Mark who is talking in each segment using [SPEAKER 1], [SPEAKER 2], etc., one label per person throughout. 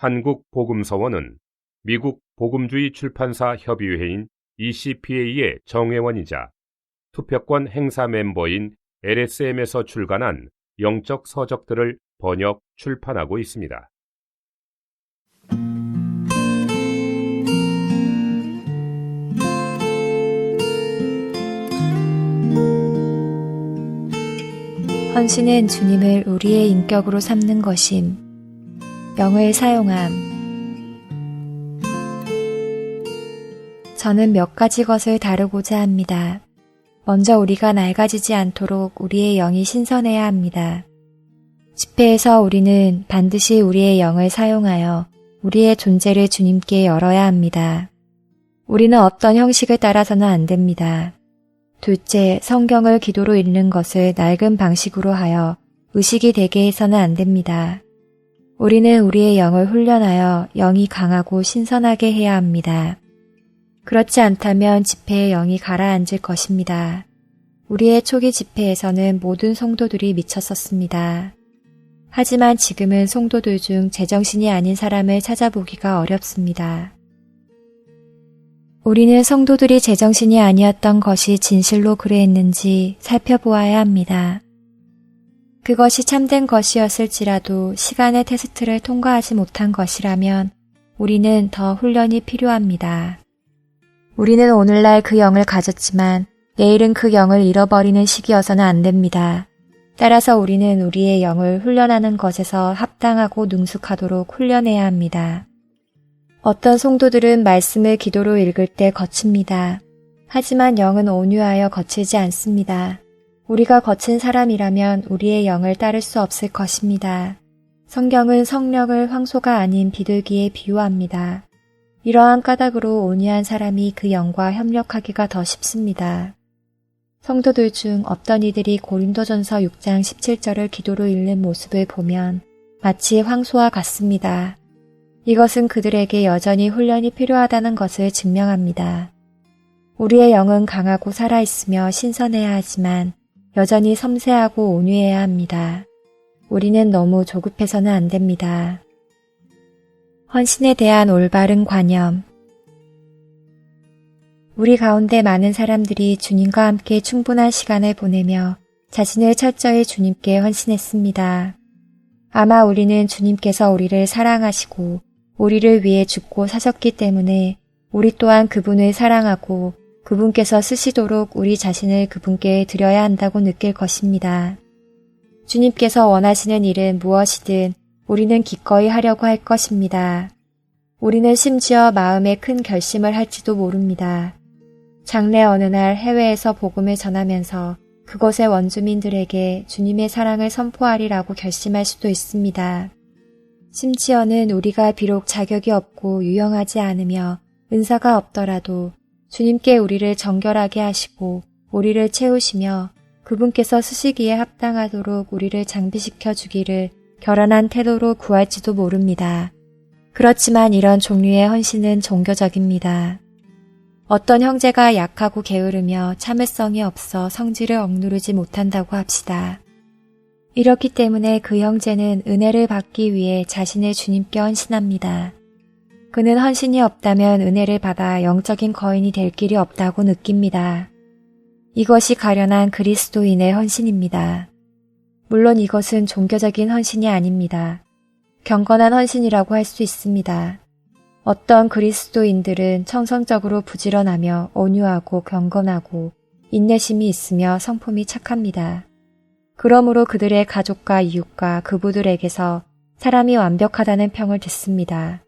[SPEAKER 1] 한국복음서원은 미국 복음주의 출판사 협의회인 ECPA의 정회원이자 투표권 행사 멤버인 LSM에서 출간한 영적 서적들을 번역, 출판하고 있습니다.
[SPEAKER 2] 헌신은 주님을 우리의 인격으로 삼는 것임. 영을 사용함. 저는 몇 가지 것을 다루고자 합니다. 먼저 우리가 낡아지지 않도록 우리의 영이 신선해야 합니다. 집회에서 우리는 반드시 우리의 영을 사용하여 우리의 존재를 주님께 열어야 합니다. 우리는 어떤 형식을 따라서는 안 됩니다. 둘째, 성경을 기도로 읽는 것을 낡은 방식으로 하여 의식이 되게 해서는 안 됩니다. 우리는 우리의 영을 훈련하여 영이 강하고 신선하게 해야 합니다. 그렇지 않다면 집회의 영이 가라앉을 것입니다. 우리의 초기 집회에서는 모든 성도들이 미쳤었습니다. 하지만 지금은 성도들 중 제정신이 아닌 사람을 찾아보기가 어렵습니다. 우리는 성도들이 제정신이 아니었던 것이 진실로 그래했는지 살펴보아야 합니다. 그것이 참된 것이었을지라도 시간의 테스트를 통과하지 못한 것이라면 우리는 더 훈련이 필요합니다. 우리는 오늘날 그 영을 가졌지만 내일은 그 영을 잃어버리는 시기여서는 안 됩니다. 따라서 우리는 우리의 영을 훈련하는 것에서 합당하고 능숙하도록 훈련해야 합니다. 어떤 성도들은 말씀을 기도로 읽을 때 거칩니다. 하지만 영은 온유하여 거칠지 않습니다. 우리가 거친 사람이라면 우리의 영을 따를 수 없을 것입니다. 성경은 성령을 황소가 아닌 비둘기에 비유합니다. 이러한 까닭으로 온유한 사람이 그 영과 협력하기가 더 쉽습니다. 성도들 중 어떤 이들이 고린도전서 6장 17절을 기도로 읽는 모습을 보면 마치 황소와 같습니다. 이것은 그들에게 여전히 훈련이 필요하다는 것을 증명합니다. 우리의 영은 강하고 살아있으며 신선해야 하지만 여전히 섬세하고 온유해야 합니다. 우리는 너무 조급해서는 안 됩니다. 헌신에 대한 올바른 관념. 우리 가운데 많은 사람들이 주님과 함께 충분한 시간을 보내며 자신을 철저히 주님께 헌신했습니다. 아마 우리는 주님께서 우리를 사랑하시고 우리를 위해 죽고 사셨기 때문에 우리 또한 그분을 사랑하고 그분께서 쓰시도록 우리 자신을 그분께 드려야 한다고 느낄 것입니다. 주님께서 원하시는 일은 무엇이든 우리는 기꺼이 하려고 할 것입니다. 우리는 심지어 마음에 큰 결심을 할지도 모릅니다. 장래 어느 날 해외에서 복음을 전하면서 그곳의 원주민들에게 주님의 사랑을 선포하리라고 결심할 수도 있습니다. 심지어는 우리가 비록 자격이 없고 유용하지 않으며 은사가 없더라도 주님께 우리를 정결하게 하시고 우리를 채우시며 그분께서 쓰시기에 합당하도록 우리를 장비시켜 주기를 결연한 태도로 구할지도 모릅니다. 그렇지만 이런 종류의 헌신은 종교적입니다. 어떤 형제가 약하고 게으르며 참을성이 없어 성질을 억누르지 못한다고 합시다. 이렇기 때문에 그 형제는 은혜를 받기 위해 자신의 주님께 헌신합니다. 그는 헌신이 없다면 은혜를 받아 영적인 거인이 될 길이 없다고 느낍니다. 이것이 가련한 그리스도인의 헌신입니다. 물론 이것은 종교적인 헌신이 아닙니다. 경건한 헌신이라고 할 수 있습니다. 어떤 그리스도인들은 청성적으로 부지런하며 온유하고 경건하고 인내심이 있으며 성품이 착합니다. 그러므로 그들의 가족과 이웃과 그부들에게서 사람이 완벽하다는 평을 듣습니다.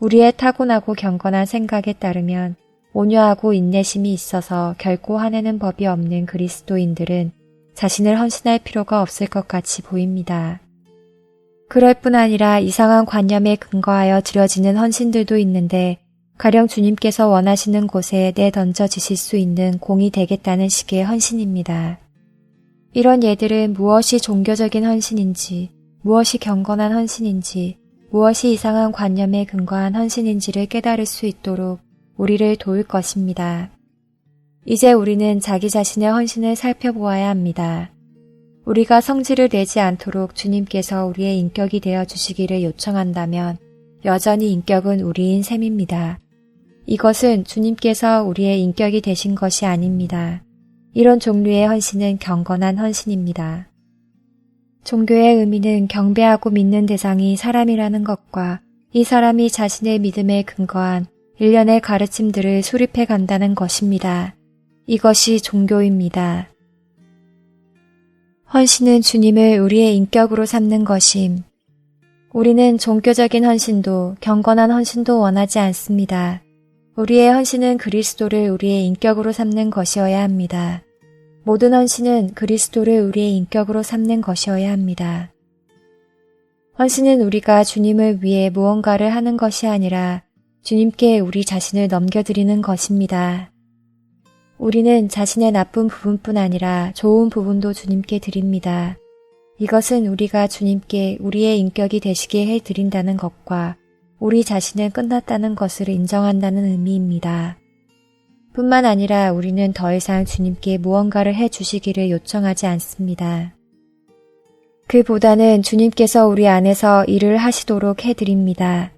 [SPEAKER 2] 우리의 타고나고 경건한 생각에 따르면 온유하고 인내심이 있어서 결코 화내는 법이 없는 그리스도인들은 자신을 헌신할 필요가 없을 것 같이 보입니다. 그럴 뿐 아니라 이상한 관념에 근거하여 드려지는 헌신들도 있는데 가령 주님께서 원하시는 곳에 내던져지실 수 있는 공이 되겠다는 식의 헌신입니다. 이런 예들은 무엇이 종교적인 헌신인지, 무엇이 경건한 헌신인지, 무엇이 이상한 관념에 근거한 헌신인지를 깨달을 수 있도록 우리를 도울 것입니다. 이제 우리는 자기 자신의 헌신을 살펴보아야 합니다. 우리가 성질을 내지 않도록 주님께서 우리의 인격이 되어 주시기를 요청한다면 여전히 인격은 우리인 셈입니다. 이것은 주님께서 우리의 인격이 되신 것이 아닙니다. 이런 종류의 헌신은 경건한 헌신입니다. 종교의 의미는 경배하고 믿는 대상이 사람이라는 것과 이 사람이 자신의 믿음에 근거한 일련의 가르침들을 수립해 간다는 것입니다. 이것이 종교입니다. 헌신은 주님을 우리의 인격으로 삼는 것임. 우리는 종교적인 헌신도 경건한 헌신도 원하지 않습니다. 우리의 헌신은 그리스도를 우리의 인격으로 삼는 것이어야 합니다. 모든 헌신은 그리스도를 우리의 인격으로 삼는 것이어야 합니다. 헌신은 우리가 주님을 위해 무언가를 하는 것이 아니라 주님께 우리 자신을 넘겨드리는 것입니다. 우리는 자신의 나쁜 부분뿐 아니라 좋은 부분도 주님께 드립니다. 이것은 우리가 주님께 우리의 인격이 되시게 해 드린다는 것과 우리 자신은 끝났다는 것을 인정한다는 의미입니다. 뿐만 아니라 우리는 더 이상 주님께 무언가를 해 주시기를 요청하지 않습니다. 그보다는 주님께서 우리 안에서 일을 하시도록 해 드립니다.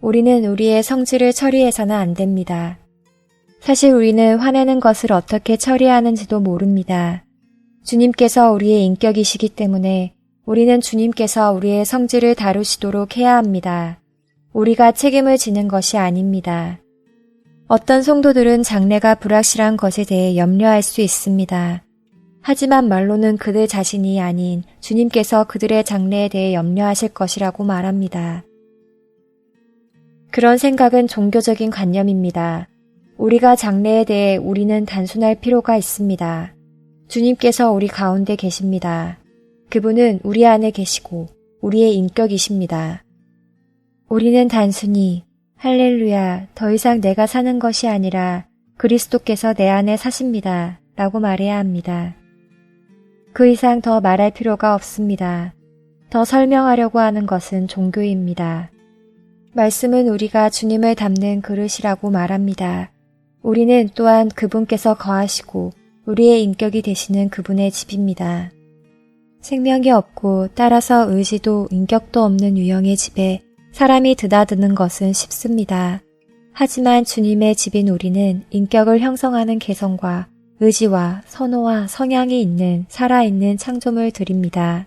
[SPEAKER 2] 우리는 우리의 성질을 처리해서는 안 됩니다. 사실 우리는 화내는 것을 어떻게 처리하는지도 모릅니다. 주님께서 우리의 인격이시기 때문에 우리는 주님께서 우리의 성질을 다루시도록 해야 합니다. 우리가 책임을 지는 것이 아닙니다. 어떤 성도들은 장래가 불확실한 것에 대해 염려할 수 있습니다. 하지만 말로는 그들 자신이 아닌 주님께서 그들의 장래에 대해 염려하실 것이라고 말합니다. 그런 생각은 종교적인 관념입니다. 우리가 장래에 대해 우리는 단순할 필요가 있습니다. 주님께서 우리 가운데 계십니다. 그분은 우리 안에 계시고 우리의 인격이십니다. 우리는 단순히 할렐루야 더 이상 내가 사는 것이 아니라 그리스도께서 내 안에 사십니다. 라고 말해야 합니다. 그 이상 더 말할 필요가 없습니다. 더 설명하려고 하는 것은 종교입니다. 말씀은 우리가 주님을 담는 그릇이라고 말합니다. 우리는 또한 그분께서 거하시고 우리의 인격이 되시는 그분의 집입니다. 생명이 없고 따라서 의지도 인격도 없는 유형의 집에 사람이 드나드는 것은 쉽습니다. 하지만 주님의 집인 우리는 인격을 형성하는 개성과 의지와 선호와 성향이 있는 살아있는 창조물 들입니다.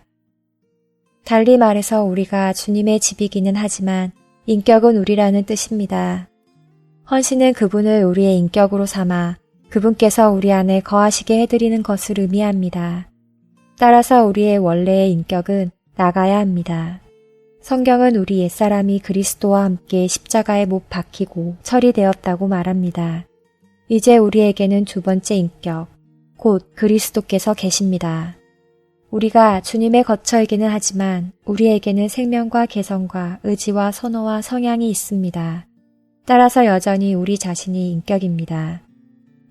[SPEAKER 2] 달리 말해서 우리가 주님의 집이기는 하지만 인격은 우리라는 뜻입니다. 헌신은 그분을 우리의 인격으로 삼아 그분께서 우리 안에 거하시게 해드리는 것을 의미합니다. 따라서 우리의 원래의 인격은 나가야 합니다. 성경은 우리 옛사람이 그리스도와 함께 십자가에 못 박히고 처리되었다고 말합니다. 이제 우리에게는 두 번째 인격, 곧 그리스도께서 계십니다. 우리가 주님의 거처이기는 하지만 우리에게는 생명과 개성과 의지와 선호와 성향이 있습니다. 따라서 여전히 우리 자신이 인격입니다.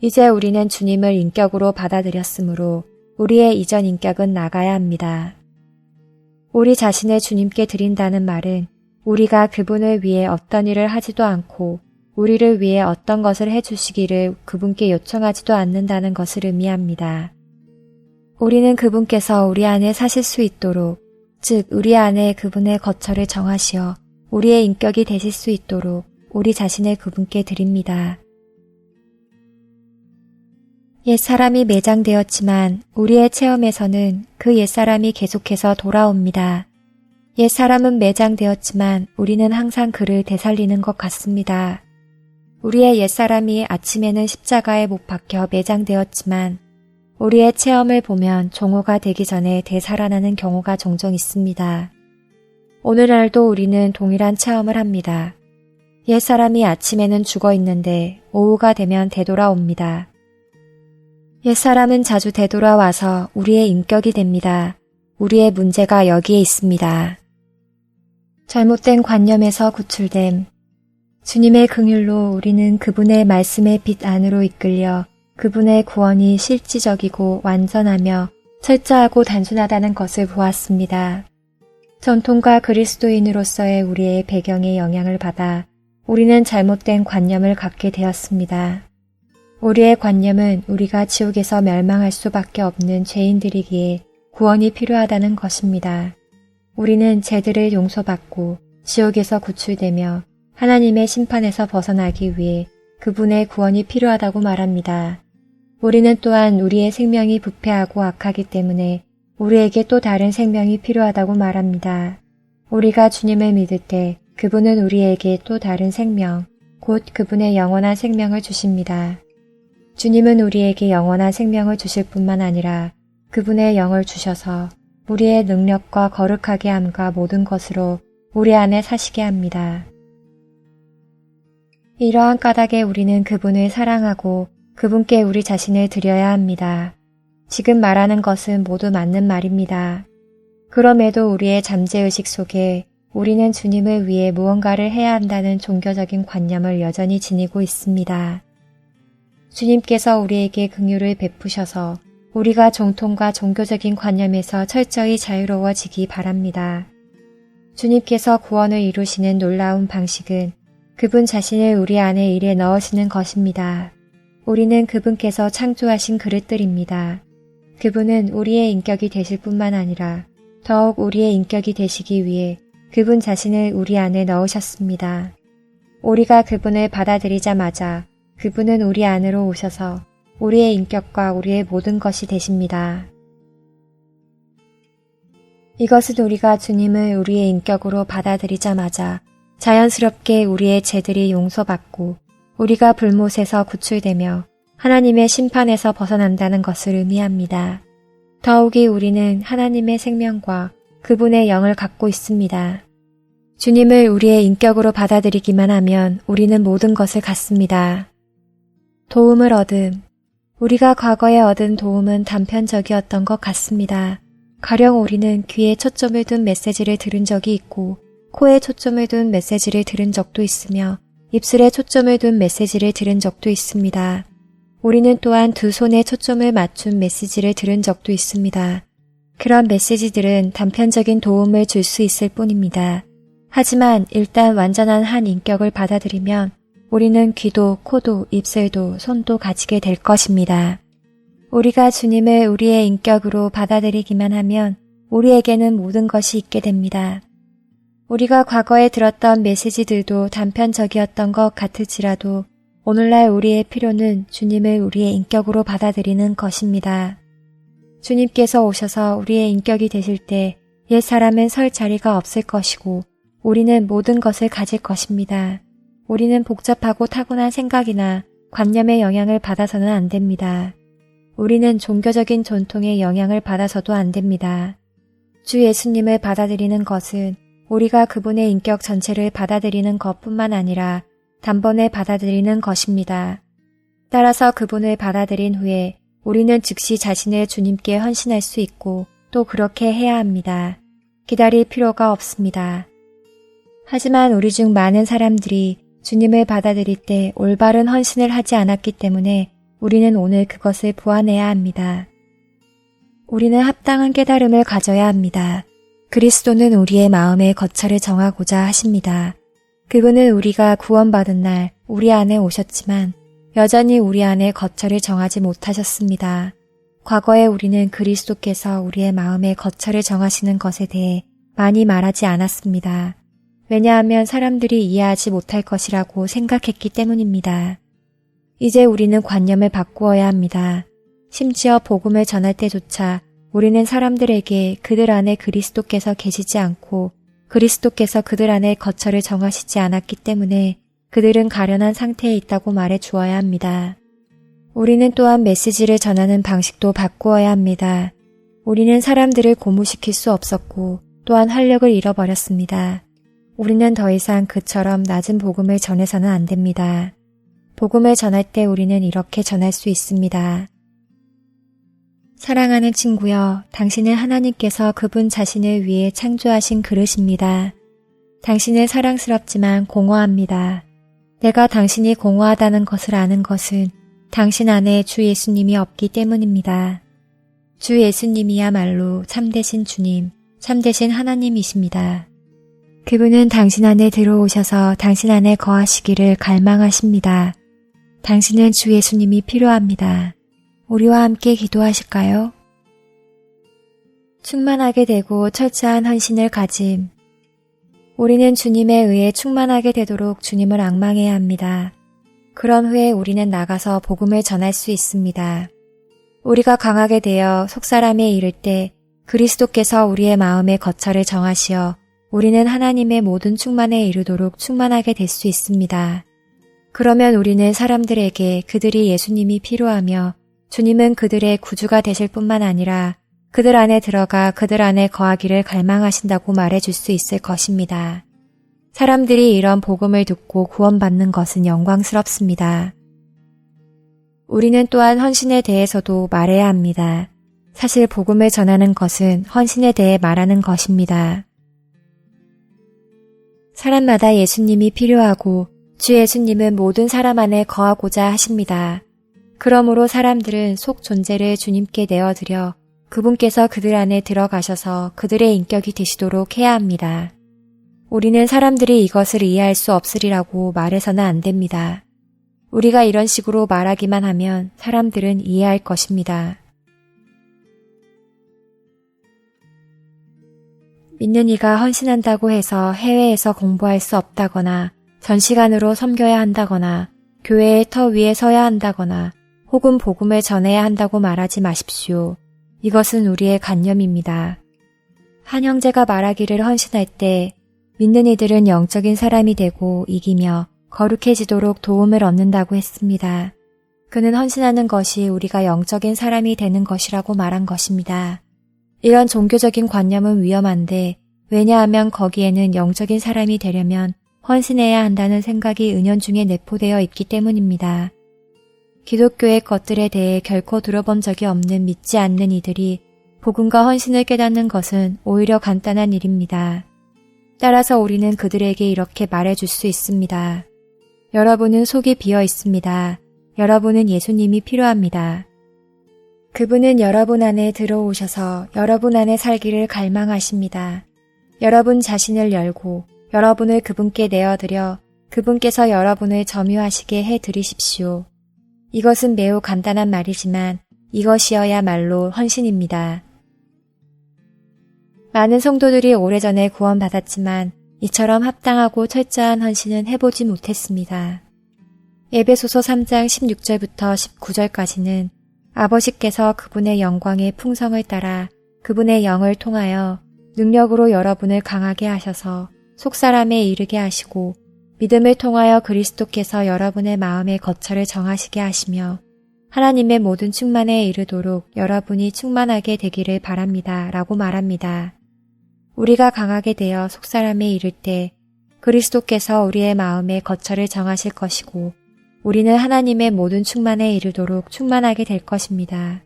[SPEAKER 2] 이제 우리는 주님을 인격으로 받아들였으므로 우리의 이전 인격은 나가야 합니다. 우리 자신을 주님께 드린다는 말은 우리가 그분을 위해 어떤 일을 하지도 않고 우리를 위해 어떤 것을 해주시기를 그분께 요청하지도 않는다는 것을 의미합니다. 우리는 그분께서 우리 안에 사실 수 있도록, 즉, 우리 안에 그분의 거처를 정하시어 우리의 인격이 되실 수 있도록 우리 자신을 그분께 드립니다. 옛사람이 매장되었지만 우리의 체험에서는 그 옛사람이 계속해서 돌아옵니다. 옛사람은 매장되었지만 우리는 항상 그를 되살리는 것 같습니다. 우리의 옛사람이 아침에는 십자가에 못 박혀 매장되었지만 우리의 체험을 보면 종호가 되기 전에 되살아나는 경우가 종종 있습니다. 오늘날도 우리는 동일한 체험을 합니다. 옛사람이 아침에는 죽어 있는데 오후가 되면 되돌아옵니다. 옛사람은 자주 되돌아와서 우리의 인격이 됩니다. 우리의 문제가 여기에 있습니다. 잘못된 관념에서 구출됨. 주님의 긍휼로 우리는 그분의 말씀의 빛 안으로 이끌려 그분의 구원이 실질적이고 완전하며 철저하고 단순하다는 것을 보았습니다. 전통과 그리스도인으로서의 우리의 배경에 영향을 받아 우리는 잘못된 관념을 갖게 되었습니다. 우리의 관념은 우리가 지옥에서 멸망할 수밖에 없는 죄인들이기에 구원이 필요하다는 것입니다. 우리는 죄들을 용서받고 지옥에서 구출되며 하나님의 심판에서 벗어나기 위해 그분의 구원이 필요하다고 말합니다. 우리는 또한 우리의 생명이 부패하고 악하기 때문에 우리에게 또 다른 생명이 필요하다고 말합니다. 우리가 주님을 믿을 때 그분은 우리에게 또 다른 생명, 곧 그분의 영원한 생명을 주십니다. 주님은 우리에게 영원한 생명을 주실 뿐만 아니라 그분의 영을 주셔서 우리의 능력과 거룩하게 함과 모든 것으로 우리 안에 사시게 합니다. 이러한 까닭에 우리는 그분을 사랑하고 그분께 우리 자신을 드려야 합니다. 지금 말하는 것은 모두 맞는 말입니다. 그럼에도 우리의 잠재의식 속에 우리는 주님을 위해 무언가를 해야 한다는 종교적인 관념을 여전히 지니고 있습니다. 주님께서 우리에게 긍휼을 베푸셔서 우리가 정통과 종교적인 관념에서 철저히 자유로워지기 바랍니다. 주님께서 구원을 이루시는 놀라운 방식은 그분 자신을 우리 안에 일에 넣으시는 것입니다. 우리는 그분께서 창조하신 그릇들입니다. 그분은 우리의 인격이 되실 뿐만 아니라 더욱 우리의 인격이 되시기 위해 그분 자신을 우리 안에 넣으셨습니다. 우리가 그분을 받아들이자마자 그분은 우리 안으로 오셔서 우리의 인격과 우리의 모든 것이 되십니다. 이것은 우리가 주님을 우리의 인격으로 받아들이자마자 자연스럽게 우리의 죄들이 용서받고 우리가 불못에서 구출되며 하나님의 심판에서 벗어난다는 것을 의미합니다. 더욱이 우리는 하나님의 생명과 그분의 영을 갖고 있습니다. 주님을 우리의 인격으로 받아들이기만 하면 우리는 모든 것을 갖습니다. 도움을 얻음. 우리가 과거에 얻은 도움은 단편적이었던 것 같습니다. 가령 우리는 귀에 초점을 둔 메시지를 들은 적이 있고 코에 초점을 둔 메시지를 들은 적도 있으며 입술에 초점을 둔 메시지를 들은 적도 있습니다. 우리는 또한 두 손에 초점을 맞춘 메시지를 들은 적도 있습니다. 그런 메시지들은 단편적인 도움을 줄 수 있을 뿐입니다. 하지만 일단 완전한 한 인격을 받아들이면 우리는 귀도, 코도, 입술도, 손도 가지게 될 것입니다. 우리가 주님을 우리의 인격으로 받아들이기만 하면 우리에게는 모든 것이 있게 됩니다. 우리가 과거에 들었던 메시지들도 단편적이었던 것 같을지라도 오늘날 우리의 필요는 주님을 우리의 인격으로 받아들이는 것입니다. 주님께서 오셔서 우리의 인격이 되실 때 옛 사람은 설 자리가 없을 것이고 우리는 모든 것을 가질 것입니다. 우리는 복잡하고 타고난 생각이나 관념의 영향을 받아서는 안 됩니다. 우리는 종교적인 전통의 영향을 받아서도 안 됩니다. 주 예수님을 받아들이는 것은 우리가 그분의 인격 전체를 받아들이는 것뿐만 아니라 단번에 받아들이는 것입니다. 따라서 그분을 받아들인 후에 우리는 즉시 자신의 주님께 헌신할 수 있고 또 그렇게 해야 합니다. 기다릴 필요가 없습니다. 하지만 우리 중 많은 사람들이 주님을 받아들일 때 올바른 헌신을 하지 않았기 때문에 우리는 오늘 그것을 보완해야 합니다. 우리는 합당한 깨달음을 가져야 합니다. 그리스도는 우리의 마음의 거처를 정하고자 하십니다. 그분은 우리가 구원받은 날 우리 안에 오셨지만 여전히 우리 안에 거처를 정하지 못하셨습니다. 과거에 우리는 그리스도께서 우리의 마음의 거처를 정하시는 것에 대해 많이 말하지 않았습니다. 왜냐하면 사람들이 이해하지 못할 것이라고 생각했기 때문입니다. 이제 우리는 관념을 바꾸어야 합니다. 심지어 복음을 전할 때조차 우리는 사람들에게 그들 안에 그리스도께서 계시지 않고 그리스도께서 그들 안에 거처를 정하시지 않았기 때문에 그들은 가련한 상태에 있다고 말해 주어야 합니다. 우리는 또한 메시지를 전하는 방식도 바꾸어야 합니다. 우리는 사람들을 고무시킬 수 없었고 또한 활력을 잃어버렸습니다. 우리는 더 이상 그처럼 낮은 복음을 전해서는 안 됩니다. 복음을 전할 때 우리는 이렇게 전할 수 있습니다. 사랑하는 친구여, 당신은 하나님께서 그분 자신을 위해 창조하신 그릇입니다. 당신은 사랑스럽지만 공허합니다. 내가 당신이 공허하다는 것을 아는 것은 당신 안에 주 예수님이 없기 때문입니다. 주 예수님이야말로 참되신 주님, 참되신 하나님이십니다. 그분은 당신 안에 들어오셔서 당신 안에 거하시기를 갈망하십니다. 당신은 주 예수님이 필요합니다. 우리와 함께 기도하실까요? 충만하게 되고 철저한 헌신을 가짐. 우리는 주님에 의해 충만하게 되도록 주님을 악망해야 합니다. 그런 후에 우리는 나가서 복음을 전할 수 있습니다. 우리가 강하게 되어 속사람에 이를 때 그리스도께서 우리의 마음의 거처를 정하시어 우리는 하나님의 모든 충만에 이르도록 충만하게 될 수 있습니다. 그러면 우리는 사람들에게 그들이 예수님이 필요하며 주님은 그들의 구주가 되실 뿐만 아니라 그들 안에 들어가 그들 안에 거하기를 갈망하신다고 말해 줄 수 있을 것입니다. 사람들이 이런 복음을 듣고 구원받는 것은 영광스럽습니다. 우리는 또한 헌신에 대해서도 말해야 합니다. 사실 복음을 전하는 것은 헌신에 대해 말하는 것입니다. 사람마다 예수님이 필요하고 주 예수님은 모든 사람 안에 거하고자 하십니다. 그러므로 사람들은 속 존재를 주님께 내어드려 그분께서 그들 안에 들어가셔서 그들의 인격이 되시도록 해야 합니다. 우리는 사람들이 이것을 이해할 수 없으리라고 말해서는 안 됩니다. 우리가 이런 식으로 말하기만 하면 사람들은 이해할 것입니다. 믿는 이가 헌신한다고 해서 해외에서 공부할 수 없다거나 전시간으로 섬겨야 한다거나 교회의 터 위에 서야 한다거나 혹은 복음을 전해야 한다고 말하지 마십시오. 이것은 우리의 관념입니다. 한 형제가 말하기를 헌신할 때 믿는 이들은 영적인 사람이 되고 이기며 거룩해지도록 도움을 얻는다고 했습니다. 그는 헌신하는 것이 우리가 영적인 사람이 되는 것이라고 말한 것입니다. 이런 종교적인 관념은 위험한데 왜냐하면 거기에는 영적인 사람이 되려면 헌신해야 한다는 생각이 은연중에 내포되어 있기 때문입니다. 기독교의 것들에 대해 결코 들어본 적이 없는 믿지 않는 이들이 복음과 헌신을 깨닫는 것은 오히려 간단한 일입니다. 따라서 우리는 그들에게 이렇게 말해줄 수 있습니다. 여러분은 속이 비어 있습니다. 여러분은 예수님이 필요합니다. 그분은 여러분 안에 들어오셔서 여러분 안에 살기를 갈망하십니다. 여러분 자신을 열고 여러분을 그분께 내어드려 그분께서 여러분을 점유하시게 해 드리십시오. 이것은 매우 간단한 말이지만 이것이어야말로 헌신입니다. 많은 성도들이 오래전에 구원받았지만 이처럼 합당하고 철저한 헌신은 해보지 못했습니다. 에베소서 3장 16절부터 19절까지는 아버지께서 그분의 영광의 풍성을 따라 그분의 영을 통하여 능력으로 여러분을 강하게 하셔서 속사람에 이르게 하시고 믿음을 통하여 그리스도께서 여러분의 마음의 거처를 정하시게 하시며 하나님의 모든 충만에 이르도록 여러분이 충만하게 되기를 바랍니다. 라고 말합니다. 우리가 강하게 되어 속사람에 이를 때 그리스도께서 우리의 마음의 거처를 정하실 것이고 우리는 하나님의 모든 충만에 이르도록 충만하게 될 것입니다.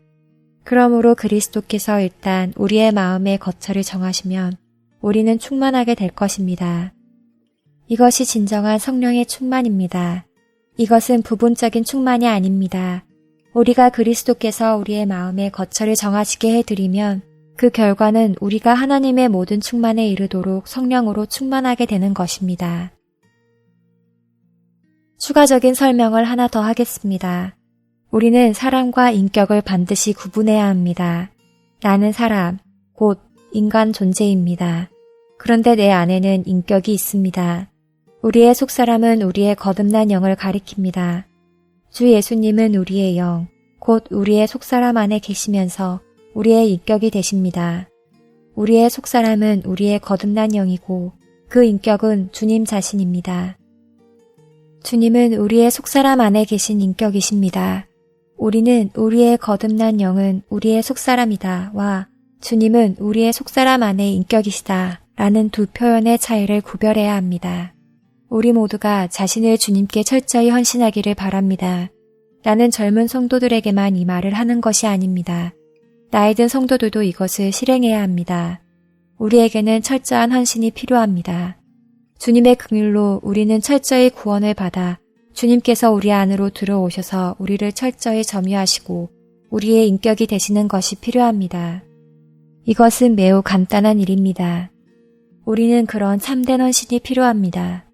[SPEAKER 2] 그러므로 그리스도께서 일단 우리의 마음의 거처를 정하시면 우리는 충만하게 될 것입니다. 이것이 진정한 성령의 충만입니다. 이것은 부분적인 충만이 아닙니다. 우리가 그리스도께서 우리의 마음의 거처를 정하시게 해드리면 그 결과는 우리가 하나님의 모든 충만에 이르도록 성령으로 충만하게 되는 것입니다. 추가적인 설명을 하나 더 하겠습니다. 우리는 사람과 인격을 반드시 구분해야 합니다. 나는 사람, 곧 인간 존재입니다. 그런데 내 안에는 인격이 있습니다. 우리의 속사람은 우리의 거듭난 영을 가리킵니다. 주 예수님은 우리의 영, 곧 우리의 속사람 안에 계시면서 우리의 인격이 되십니다. 우리의 속사람은 우리의 거듭난 영이고 그 인격은 주님 자신입니다. 주님은 우리의 속사람 안에 계신 인격이십니다. 우리는 우리의 거듭난 영은 우리의 속사람이다 와 주님은 우리의 속사람 안에 인격이시다 라는 두 표현의 차이를 구별해야 합니다. 우리 모두가 자신을 주님께 철저히 헌신하기를 바랍니다. 나는 젊은 성도들에게만 이 말을 하는 것이 아닙니다. 나이 든 성도들도 이것을 실행해야 합니다. 우리에게는 철저한 헌신이 필요합니다. 주님의 긍휼로 우리는 철저히 구원을 받아 주님께서 우리 안으로 들어오셔서 우리를 철저히 점유하시고 우리의 인격이 되시는 것이 필요합니다. 이것은 매우 간단한 일입니다. 우리는 그런 참된 헌신이 필요합니다.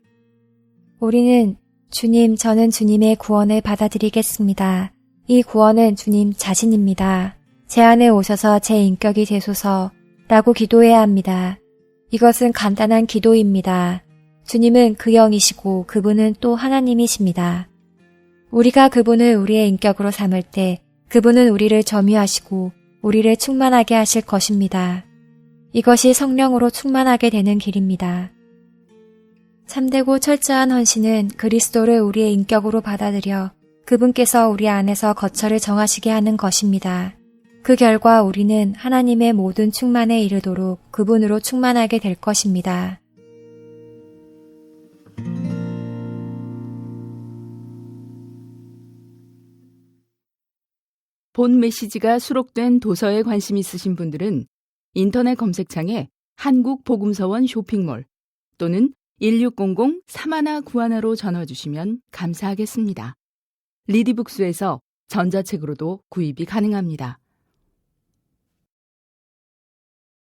[SPEAKER 2] 우리는 주님, 저는 주님의 구원을 받아들이겠습니다. 이 구원은 주님 자신입니다. 제 안에 오셔서 제 인격이 되소서 라고 기도해야 합니다. 이것은 간단한 기도입니다. 주님은 그 영이시고 그분은 또 하나님이십니다. 우리가 그분을 우리의 인격으로 삼을 때 그분은 우리를 점유하시고 우리를 충만하게 하실 것입니다. 이것이 성령으로 충만하게 되는 길입니다. 참되고 철저한 헌신은 그리스도를 우리의 인격으로 받아들여 그분께서 우리 안에서 거처를 정하시게 하는 것입니다. 그 결과 우리는 하나님의 모든 충만에 이르도록 그분으로 충만하게 될 것입니다.
[SPEAKER 3] 본 메시지가 수록된 도서에 관심 있으신 분들은 인터넷 검색창에 한국 복음서원 쇼핑몰 또는 1600-3191로 전화 주시면 감사하겠습니다. 리디북스에서 전자책으로도 구입이 가능합니다.